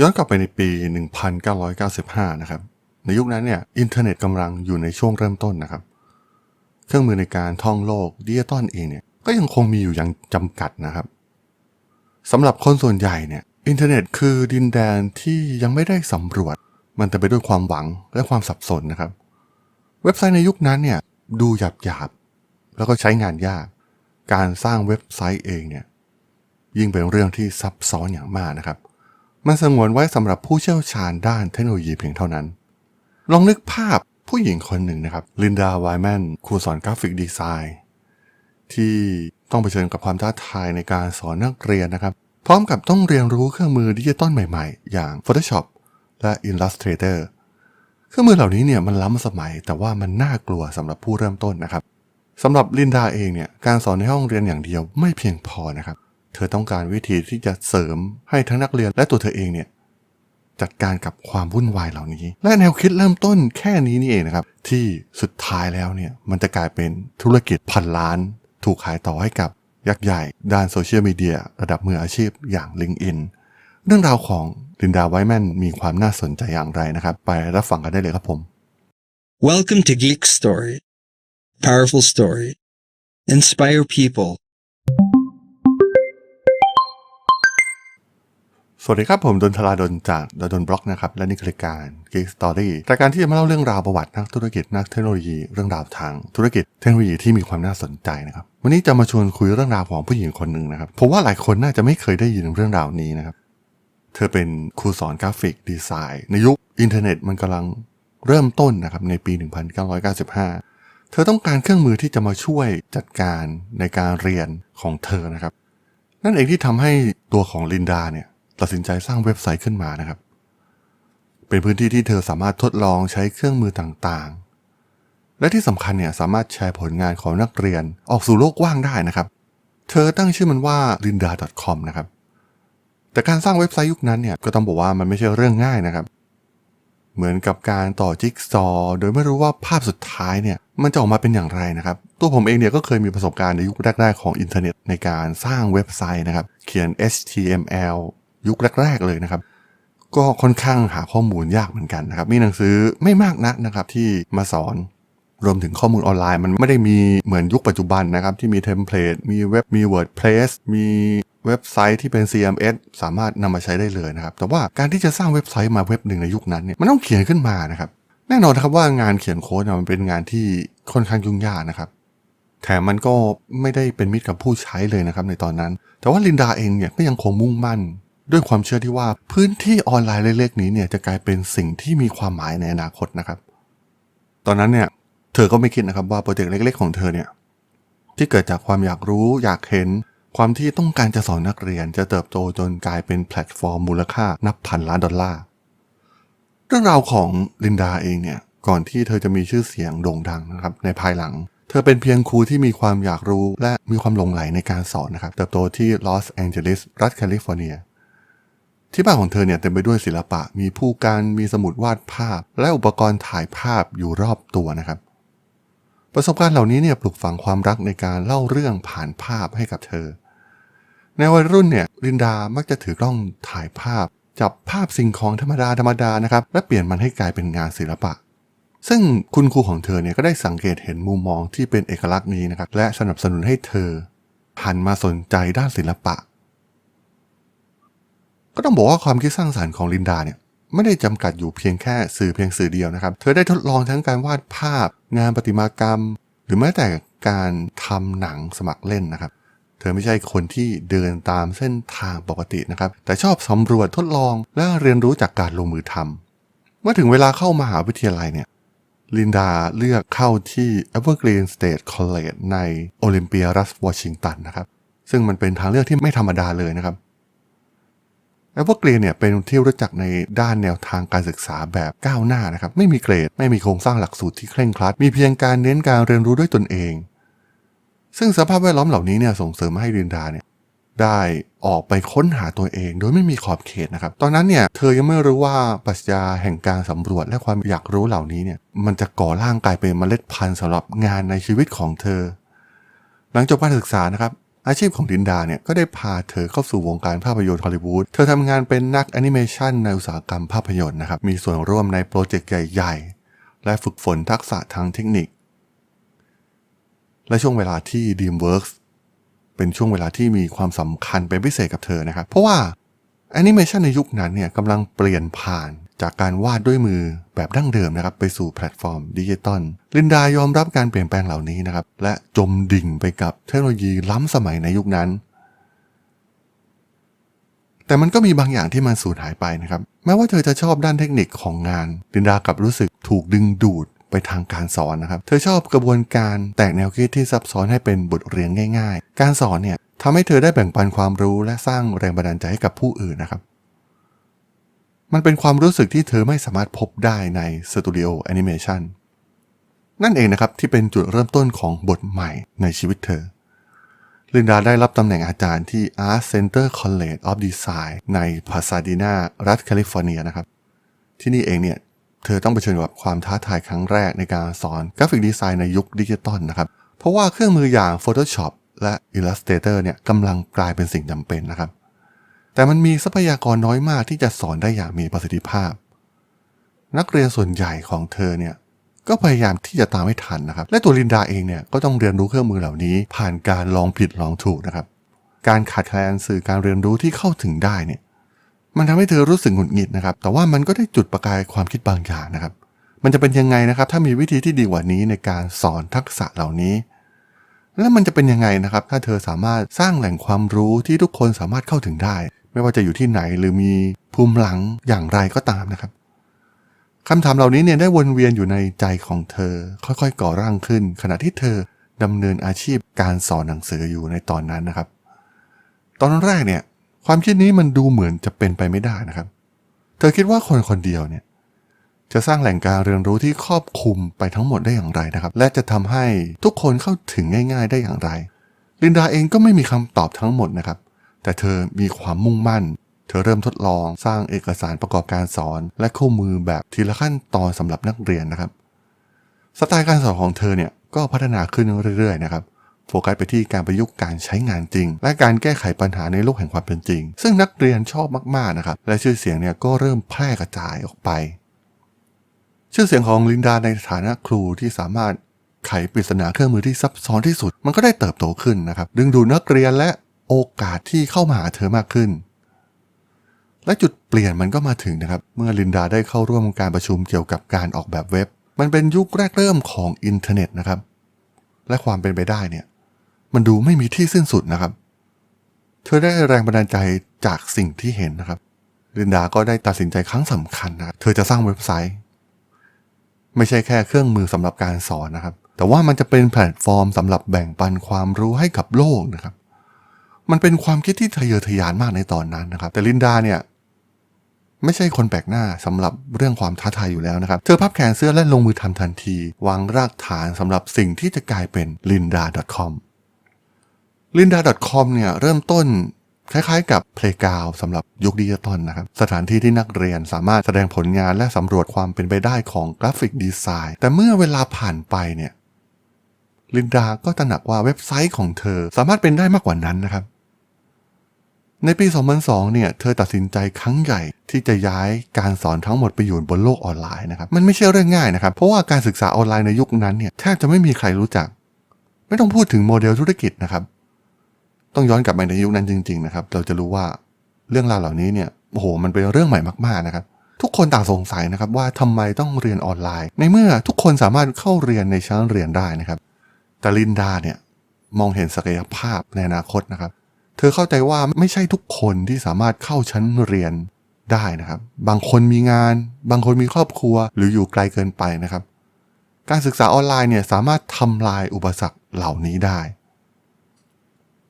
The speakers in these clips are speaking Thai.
ย้อนกลับไปในปี 1995 นะครับ ในยุคนั้นเนี่ยอินเทอร์เน็ตกำลังอยู่ในช่วงเริ่มต้นนะครับ เครื่องมือในการท่องโลกดิจิตอลเองเนี่ยก็ยังคงมีอยู่อย่างจำกัดนะครับสำหรับคนส่วนใหญ่เนี่ยอินเทอร์เน็ตคือดินแดนที่ยังไม่ได้สำรวจ มันเต็มไปด้วยความหวังและความสับสนนะครับ เว็บไซต์ในยุคนั้นเนี่ยดูหยาบหยาบแล้วก็ใช้งานยาก การสร้างเว็บไซต์เองเนี่ยยิ่งเป็นเรื่องที่ซับซ้อนอย่างมากนะครับ มันสงวนไว้สำหรับผู้เชี่ยวชาญด้านเทคโนโลยีเพียงเท่านั้น ลองนึกภาพผู้หญิงคนหนึ่งนะครับลินดาไวแมนครูสอนกราฟิกดีไซน์ ที่ต้องเผชิญกับความท้าทายในการสอนนักเรียนนะครับ พร้อมกับต้องเรียนรู้เครื่องมือดิจิตอลใหม่ๆ อย่าง Photoshop และ Illustrator เครื่องมือเหล่านี้เนี่ยมันล้ำสมัยแต่ว่ามันน่ากลัวสำหรับผู้เริ่มต้นนะครับสำหรับลินดาเองเนี่ยการสอนในห้องเรียนอย่างเดียวไม่เพียงพอนะครับ เธอต้องการวิธีที่จะเสริมให้ทั้งนักเรียนและตัวเธอเองเนี่ยจัดการกับความวุ่นวายเหล่านี้ และแนวคิดเริ่มต้นแค่นี้นี่เองนะครับ ที่สุดท้ายแล้วเนี่ยมันจะกลายเป็นธุรกิจพันล้าน ถูกขายต่อให้กับยักษ์ใหญ่ด้านโซเชียลมีเดียระดับมืออาชีพอย่าง LinkedIn เรื่องราวของลินดาไวแมนมีความน่าสนใจอย่างไรนะครับ ไปรับฟังกันได้เลยครับผม Welcome to Geek Story. Powerful story. Inspire people. วัสดีครับผมดนทลาดนจากดนบล็อกนะครับ และนี่คือรายการ Geek Story รายการที่จะมาเล่าเรื่องราวประวัตินักธุรกิจนักเทคโนโลยีเรื่องราวทางธุรกิจเทคโนโลยีที่มีความน่าสนใจนะครับวันนี้จะมาชวนคุยเรื่องราวของผู้หญิงคนหนึ่งนะครับผมว่าหลายคนน่าจะไม่เคยได้ยินเรื่องราวนี้นะครับเธอเป็นครูสอนกราฟิกดีไซน์ ในยุคอินเทอร์เน็ตมันกำลังเริ่มต้นนะครับในปี 1995 เธอต้องการเครื่องมือที่จะมาช่วยจัดการในการเรียนของเธอนะครับนั่นเองที่ทำให้ตัวของลินดาเนี่ย ตัดสินใจสร้างเว็บไซต์ขึ้นมานะครับ เป็นพื้นที่ที่เธอสามารถทดลองใช้เครื่องมือต่างๆ และที่สำคัญเนี่ยสามารถแชร์ผลงานของนักเรียนออกสู่โลกกว้างได้นะครับ เธอตั้งชื่อมันว่า linda.com นะครับ แต่การสร้างเว็บไซต์ยุคนั้นเนี่ยก็ต้องบอกว่ามันไม่ใช่เรื่องง่ายนะครับ เหมือนกับการต่อจิ๊กซอว์โดยไม่รู้ว่าภาพสุดท้ายเนี่ยมันจะออกมาเป็นอย่างไรนะครับ ตัวผมเองเนี่ยก็เคยมีประสบการณ์ในยุคแรกๆของอินเทอร์เน็ตในการสร้างเว็บไซต์นะครับ เขียน HTML ยุคแรก ๆ เลยนะครับ ก็ค่อนข้างหาข้อมูลยากเหมือนกันนะครับ มีหนังสือไม่มากนักนะครับที่มาสอนรวมถึงข้อมูลออนไลน์มันไม่ได้มีเหมือนยุคปัจจุบันนะครับ ที่มีเทมเพลตมีเว็บมี WordPress มีเว็บไซต์ที่เป็น CMS สามารถนำมาใช้ได้เลยนะครับ แต่ว่าการที่จะสร้างเว็บไซต์มาเว็บหนึ่งในยุคนั้นเนี่ยมันต้องเขียนขึ้นมานะครับแน่นอนนะครับว่างานเขียนโค้ดมันเป็นงานที่ค่อนข้างยุ่งยากนะครับแถมมันก็ไม่ได้เป็นมิตรกับผู้ใช้เลยนะครับในตอนนั้น แต่ว่าลินดาเองเนี่ยก็ยังคงมุ่งมั่น ด้วยความเชื่อที่ว่าพื้นที่ออนไลน์เล็กๆนี้เนี่ยจะกลายเป็นสิ่งที่มีความหมายในอนาคตนะครับ ตอนนั้นเนี่ยเธอก็ไม่คิดนะครับว่าโปรเจกต์เล็ก ๆ ของเธอเนี่ยที่เกิดจากความอยากรู้อยากเห็นความที่ต้องการจะสอนนักเรียนจะเติบโตจนกลายเป็นแพลตฟอร์มมูลค่านับพันล้านดอลลาร์เรื่องราวของลินดาเองเนี่ยก่อนที่เธอจะมีชื่อเสียงโด่งดังนะครับในภายหลัง เธอเป็นเพียงครูที่มีความอยากรู้และมีความหลงไหลในการสอนนะครับเติบโตที่ลอสแองเจลิสรัฐแคลิฟอร์เนีย ที่บ้านของเธอเนี่ยเต็มไปด้วยศิลปะ มีผู้การมีสมุดวาดภาพ และอุปกรณ์ถ่ายภาพอยู่รอบตัวนะครับ ประสบการณ์เหล่านี้เนี่ยปลุกฝังความรักในการเล่าเรื่องผ่านภาพให้กับเธอ ในวัยรุ่นเนี่ยลินดามักจะถือกล้องถ่ายภาพ จับภาพสิ่งของธรรมดาธรรมดานะครับ และเปลี่ยนมันให้กลายเป็นงานศิลปะ ซึ่งคุณครูของเธอเนี่ยก็ได้สังเกตเห็นมุมมองที่เป็นเอกลักษณ์นี้นะครับและสนับสนุนให้เธอหันมาสนใจด้านศิลปะ ก็ต้องบอกว่าความคิดสร้างสารรค์ของลินดาเนี่ยไม่ได้จำกัดอยู่เพียงแค่สื่อเพียงสื่อเดียวนะครับ เธอได้ทดลองทั้งการวาดภาพ งานประติมากรรม หรือแม้แต่การทำหนังสมัครเล่นนะครับ เธอไม่ใช่คนที่เดินตามเส้นทางปกตินะครับ แต่ชอบสำรวจทดลองและเรียนรู้จากการลงมือทำเมื่อถึงเวลาเข้ามหาวิทยาลัยเนี่ย ลินดาเลือกเข้าที่ Evergreen State College ในโอลิมเปียรัฐวอชิงตันนะครับ ซึ่งมันเป็นทางเลือกที่ไม่ธรรมดาเลยนะครับ e v e r g r e e n เนี่ยเป็นที่รู้จักในด้านแนวทางการศึกษาแบบก้าวหน้านะครับไม่มีเกรด ไม่มีโครงสร้างหลักสูตรที่เคร่งครัด มีเพียงการเน้นการเรียนรู้ด้วยตนเอง ซึ่งสภาพแวดล้อมเหล่านี้เนี่ยส่งเสริมให้ลินดาเนี่ยได้ออกไปค้นหาตัวเองโดยไม่มีขอบเขตนะครับ ตอนนั้นเนี่ยเธอยังไม่รู้ว่าปรัชญาแห่งการสำรวจและความอยากรู้เหล่านี้เนี่ยมันจะก่อร่างกลายเป็นเมล็ดพันธุ์สำหรับงานในชีวิตของเธอ หลังจบการศึกษานะครับ อาชีพของลินดาเนี่ยก็ได้พาเธอเข้าสู่วงการภาพยนตร์ฮอลลีวูด เธอทำงานเป็นนักแอนิเมชันในอุตสาหกรรมภาพยนตร์นะครับ มีส่วนร่วมในโปรเจกต์ใหญ่ๆ และฝึกฝนทักษะทางเทคนิค และช่วงเวลาที่ DreamWorks เป็นช่วงเวลาที่มีความสำคัญเป็นพิเศษกับเธอนะครับ เพราะว่าแอนิเมชันในยุคนั้นเนี่ยกำลังเปลี่ยนผ่าน จากการวาดด้วยมือแบบดั้งเดิมนะครับไปสู่แพลตฟอร์มดิจิตอลลินดายอมรับการเปลี่ยนแปลงเหล่านี้นะครับ และจมดิ่งไปกับเทคโนโลยีล้ำสมัยในยุคนั้น แต่มันก็มีบางอย่างที่มันสูญหายไปนะครับ แม้ว่าเธอจะชอบด้านเทคนิคของงาน ลินดากับรู้สึกถูกดึงดูดไปทางการสอนนะครับ เธอชอบกระบวนการแตกแนวคิดที่ซับซ้อนให้เป็นบทเรียนง่าย ๆ การสอนเนี่ยทำให้เธอได้แบ่งปันความรู้และสร้างแรงบันดาลใจให้กับผู้อื่นนะครับ มันเป็นความรู้สึกที่เธอไม่สามารถพบได้ในสตูดิโอแอนิเมชันนั่นเองนะครับที่เป็นจุดเริ่มต้นของบทใหม่ในชีวิตเธอ ลินดาได้รับตำแหน่งอาจารย์ที่ Art Center College of Design ในพาซาดีนารัฐแคลิฟอร์เนียนะครับ ที่นี่เองเนี่ยเธอต้องเผชิญกับความท้าทายครั้งแรกในการสอนกราฟิกดีไซน์ในยุคดิจิตอลนะครับ เพราะว่าเครื่องมืออย่าง Photoshop และ Illustrator เนี่ยกำลังกลายเป็นสิ่งจำเป็นนะครับ แต่มันมีทรัพยากรน้อยมากที่จะสอนได้อย่างมีประสิทธิภาพ นักเรียนส่วนใหญ่ของเธอเนี่ยก็พยายามที่จะตามให้ทันนะครับ และตัวลินดาเองเนี่ยก็ต้องเรียนรู้เครื่องมือเหล่านี้ ผ่านการลองผิดลองถูกนะครับ การขาดแคลนสื่อการเรียนรู้ที่เข้าถึงได้เนี่ย มันทำให้เธอรู้สึกหงุดหงิดนะครับ แต่ว่ามันก็ได้จุดประกายความคิดบางอย่างนะครับ มันจะเป็นยังไงนะครับ ถ้ามีวิธีที่ดีกว่านี้ในการสอนทักษะเหล่านี้ แล้วมันจะเป็นยังไงนะครับ ถ้าเธอสามารถสร้างแหล่งความรู้ที่ทุกคนสามารถเข้าถึงได้ ไม่ว่าจะอยู่ที่ไหนหรือมีภูมิหลังอย่างไรก็ตามนะครับคำถามเหล่านี้เนี่ยได้วนเวียนอยู่ในใจของเธอ ค่อยๆก่อร่างขึ้น ขณะที่เธอดำเนินอาชีพการสอนหนังสืออยู่ในตอนนั้นนะครับ ตอนแรกเนี่ยความคิดนี้มันดูเหมือนจะเป็นไปไม่ได้นะครับ เธอคิดว่าคนคนเดียวเนี่ยจะสร้างแหล่งการเรียนรู้ที่ครอบคลุมไปทั้งหมดได้อย่างไรนะครับ และจะทำให้ทุกคนเข้าถึงง่าย ๆ ได้อย่างไร ลินดาเองก็ไม่มีคำตอบทั้งหมดนะครับ แต่เธอมีความมุ่งมั่น เธอเริ่มทดลองสร้างเอกสารประกอบการสอน และคู่มือแบบทีละขั้นตอนสำหรับนักเรียนนะครับ สไตล์การสอนของเธอเนี่ยก็พัฒนาขึ้นเรื่อยๆนะครับโฟกัสไปที่การประยุกต์การใช้งานจริง และการแก้ไขปัญหาในโลกแห่งความเป็นจริง ซึ่งนักเรียนชอบมากๆนะครับ และชื่อเสียงเนี่ยก็เริ่มแพร่กระจายออกไป ชื่อเสียงของลินดาในฐานะครูที่สามารถไขปริศนาเครื่องมือที่ซับซ้อนที่สุด มันก็ได้เติบโตขึ้นนะครับ ดึงดูดนักเรียนและ โอกาสที่เข้ามาหาเธอมากขึ้น และจุดเปลี่ยนมันก็มาถึงนะครับ เมื่อลินดาได้เข้าร่วมการประชุมเกี่ยวกับการออกแบบเว็บ มันเป็นยุคแรกเริ่มของอินเทอร์เน็ตนะครับ และความเป็นไปได้เนี่ย มันดูไม่มีที่สิ้นสุดนะครับ เธอได้แรงบันดาลใจจากสิ่งที่เห็นนะครับลินดาก็ได้ตัดสินใจครั้งสำคัญนะเธอจะสร้างเว็บไซต์ ไม่ใช่แค่เครื่องมือสำหรับการสอนนะครับ แต่ว่ามันจะเป็นแพลตฟอร์มสำหรับแบ่งปันความรู้ให้กับโลกนะครับ มันเป็นความคิดที่ทะเยอทะยานมากในตอนนั้นนะครับ แต่ลินดาเนี่ยไม่ใช่คนแปลกหน้าสำหรับเรื่องความท้าทายอยู่แล้วนะครับ เธอพับแขนเสื้อและลงมือทำทันที วางรากฐานสำหรับสิ่งที่จะกลายเป็น linda.com linda.com เนี่ยเริ่มต้นคล้ายๆ กับ Playground สำหรับยุคดิจิตอลนะครับ สถานที่ที่นักเรียนสามารถแสดงผลงานและสำรวจความเป็นไปได้ของกราฟิกดีไซน์ แต่เมื่อเวลาผ่านไปเนี่ยลินดาก็ตระหนักว่าเว็บไซต์ของเธอสามารถเป็นได้มากกว่านั้นนะครับ ในปี 2002 เนี่ย เธอตัดสินใจครั้งใหญ่ที่จะย้ายการสอนทั้งหมดไปอยู่บนโลกออนไลน์นะครับ มันไม่ใช่เรื่องง่ายนะครับ เพราะว่าการศึกษาออนไลน์ในยุคนั้นเนี่ยแทบจะไม่มีใครรู้จัก ไม่ต้องพูดถึงโมเดลธุรกิจนะครับ ต้องย้อนกลับไปในยุคนั้นจริง ๆ นะครับ เราจะรู้ว่าเรื่องราวเหล่านี้เนี่ย โอ้โห มันเป็นเรื่องใหม่มากๆนะครับ ทุกคนต่างสงสัยนะครับว่าทำไมต้องเรียนออนไลน์ ในเมื่อทุกคนสามารถเข้าเรียนในชั้นเรียนได้นะครับ แต่ลินดาเนี่ยมองเห็นศักยภาพในอนาคตนะครับ เธอเข้าใจว่าไม่ใช่ทุกคนที่สามารถเข้าชั้นเรียนได้นะครับ บางคนมีงาน บางคนมีครอบครัว หรืออยู่ไกลเกินไปนะครับ การศึกษาออนไลน์เนี่ยสามารถทำลายอุปสรรคเหล่านี้ได้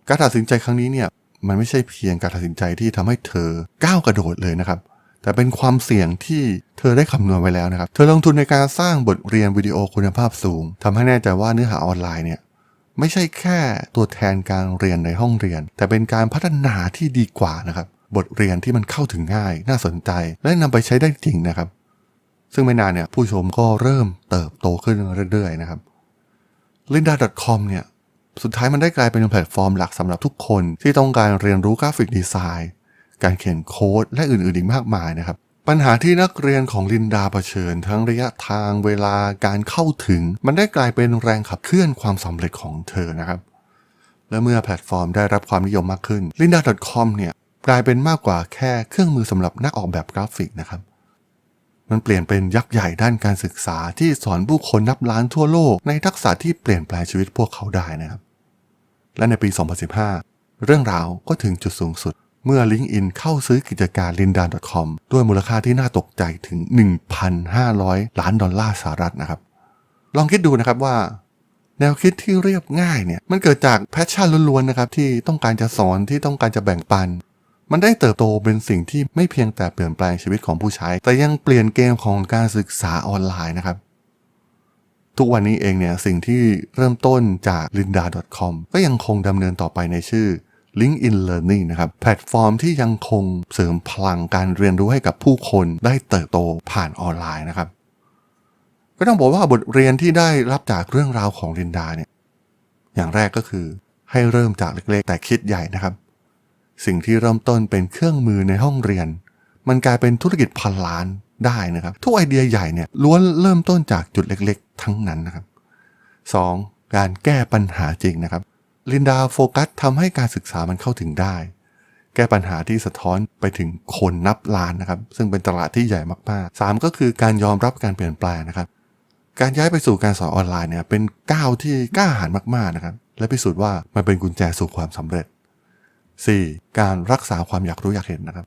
การตัดสินใจครั้งนี้เนี่ยมันไม่ใช่เพียงการตัดสินใจที่ทำให้เธอก้าวกระโดดเลยนะครับแต่เป็นความเสี่ยงที่เธอได้คำนวณไว้แล้วนะครับ เธอลงทุนในการสร้างบทเรียนวิดีโอคุณภาพสูงทำให้แน่ใจว่าเนื้อหาออนไลน์เนี่ย ไม่ใช่แค่ตัวแทนการเรียนในห้องเรียน แต่เป็นการพัฒนาที่ดีกว่านะครับ บทเรียนที่มันเข้าถึงง่าย น่าสนใจ และนำไปใช้ได้จริงนะครับ ซึ่งไม่นานเนี่ยผู้ชมก็เริ่มเติบโตขึ้นเรื่อยๆนะครับ linda.com เนี่ยสุดท้ายมันได้กลายเป็นแพลตฟอร์มหลักสำหรับทุกคนที่ต้องการเรียนรู้กราฟิกดีไซน์ การเขียนโค้ดและอื่นๆอีกมากมายนะครับ ปัญหาที่นักเรียนของลินดาเผชิญ ทั้งระยะทางเวลาการเข้าถึง มันได้กลายเป็นแรงขับเคลื่อนความสำเร็จของเธอนะครับ และเมื่อแพลตฟอร์มได้รับความนิยมมากขึ้น linda.com เนี่ยกลายเป็นมากกว่าแค่เครื่องมือสำหรับนักออกแบบกราฟิกนะครับ มันเปลี่ยนเป็นยักษ์ใหญ่ด้านการศึกษาที่สอนผู้คนนับล้านทั่วโลก ในทักษะที่เปลี่ยนแปลงชีวิตพวกเขาได้นะครับ และในปี 2015 เรื่องราวก็ถึงจุดสูงสุด เมื่อ LinkedIn เข้าซื้อกิจการ linda.com ด้วยมูลค่าที่น่าตกใจถึง 1,500 ล้านดอลลาร์สหรัฐนะครับ ลองคิดดูนะครับว่า แนวคิดที่เรียบง่ายเนี่ยมันเกิดจากแพชชั่นล้วนๆนะครับที่ต้องการจะสอนที่ต้องการจะแบ่งปัน มันได้เติบโตเป็นสิ่งที่ไม่เพียงแต่เปลี่ยนแปลงชีวิตของผู้ใช้ แต่ยังเปลี่ยนเกมของการศึกษาออนไลน์นะครับทุกวันนี้เองเนี่ยสิ่งที่เริ่มต้นจาก linda.com ก็ยังคงดำเนินต่อไปในชื่อ LinkedIn Learning นะครับแพลตฟอร์มที่ยังคงเสริมพลังการเรียนรู้ให้กับผู้คนได้เติบโตผ่านออนไลน์นะครับ ก็ต้องบอกว่าบทเรียนที่ได้รับจากเรื่องราวของลินดาเนี่ยอย่างแรกก็คือให้เริ่มจากเล็กๆ แต่คิดใหญ่นะครับ สิ่งที่เริ่มต้นเป็นเครื่องมือในห้องเรียน มันกลายเป็นธุรกิจพันล้านได้นะครับ ทุกไอเดียใหญ่เนี่ยล้วนเริ่มต้นจากจุดเล็กๆ ทั้งนั้นนะครับ 2. การแก้ปัญหาจริงนะครับ ลินดาโฟกัสทำให้การศึกษามันเข้าถึงได้ แก้ปัญหาที่สะท้อนไปถึงคนนับล้านนะครับ ซึ่งเป็นตลาดที่ใหญ่มากๆ 3. ก็คือการยอมรับการเปลี่ยนแปลงนะครับ การย้ายไปสู่การสอนออนไลน์เนี่ยเป็นก้าวที่กล้าหาญมากๆนะครับ และพิสูจน์ว่ามันเป็นกุญแจสู่ความสำเร็จ 4. การรักษาความอยากรู้อยากเห็นนะครับ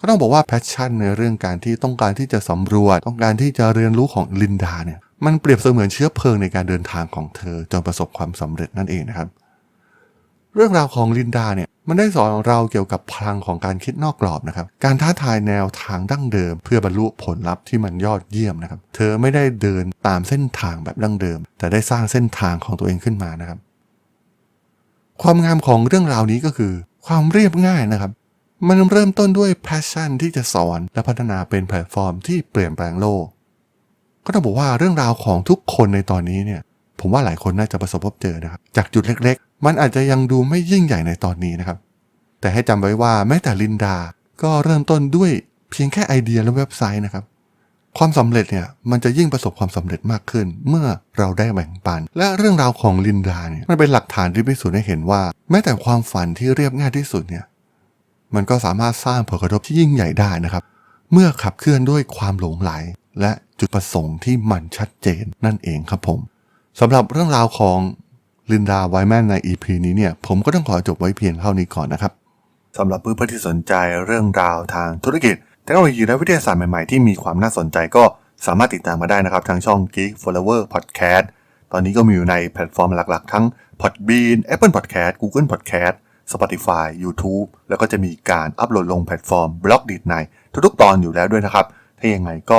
ก็ต้องบอกว่าแพชชั่นในเรื่องการที่ต้องการที่จะสำรวจ ต้องการที่จะเรียนรู้ของลินดาเนี่ยมันเปรียบเสมือนเชื้อเพลิงในการเดินทางของเธอจนประสบความสำเร็จนั่นเองนะครับ เรื่องราวของลินดาเนี่ยมันได้สอนเราเกี่ยวกับพลังของการคิดนอกกรอบนะครับ การท้าทายแนวทางดั้งเดิม เพื่อบรรลุผลลัพธ์ที่มันยอดเยี่ยมนะครับ เธอไม่ได้เดินตามเส้นทางแบบดั้งเดิม แต่ได้สร้างเส้นทางของตัวเองขึ้นมานะครับ ความงามของเรื่องราวนี้ก็คือ ความเรียบง่ายนะครับ มันเริ่มต้นด้วยแพชชั่นที่จะสอนและพัฒนาเป็นแพลตฟอร์มที่เปลี่ยนแปลงโลก ก็ต้องบอกว่าเรื่องราวของทุกคนในตอนนี้เนี่ย ผมว่าหลายคนน่าจะประสบพบเจอนะครับ จากจุดเล็ก มันอาจจะยังดูไม่ยิ่งใหญ่ในตอนนี้นะครับ แต่ให้จำไว้ว่าแม้แต่ลินดาก็เริ่มต้นด้วยเพียงแค่ไอเดียและเว็บไซต์นะครับ ความสำเร็จเนี่ยมันจะยิ่งประสบความสำเร็จมากขึ้น เมื่อเราได้แบ่งปัน และเรื่องราวของลินดาเนี่ยมันเป็นหลักฐานที่พิสูจน์ให้เห็นว่า แม้แต่ความฝันที่เรียบง่ายที่สุดเนี่ยมันก็สามารถสร้างผลกระทบที่ยิ่งใหญ่ได้นะครับ เมื่อขับเคลื่อนด้วยความหลงไหล และจุดประสงค์ที่มันชัดเจนนั่นเองครับผมสำหรับเรื่องราวของ ลินดาไวแมนใน EP นี้เนี่ยผมก็ต้องขอจบไว้เพียงเท่านี้ก่อนนะครับสำหรับเพื่อนๆที่สนใจเรื่องราวทางธุรกิจเทคโนโลยีและวิทยาศาสตร์ใหม่ๆที่มีความน่าสนใจก็สามารถติดตามมาได้นะครับทางช่อง Geek Flower Podcast ตอนนี้ก็มีอยู่ในแพลตฟอร์มหลักๆ ทั้ง Podbean Apple Podcast Google Podcast Spotify YouTube แล้วก็จะมีการอัปโหลดลงแพลตฟอร์มบล็อกดีดในทุกๆ ตอนอยู่แล้วด้วยนะครับ ถ้ายังไงก็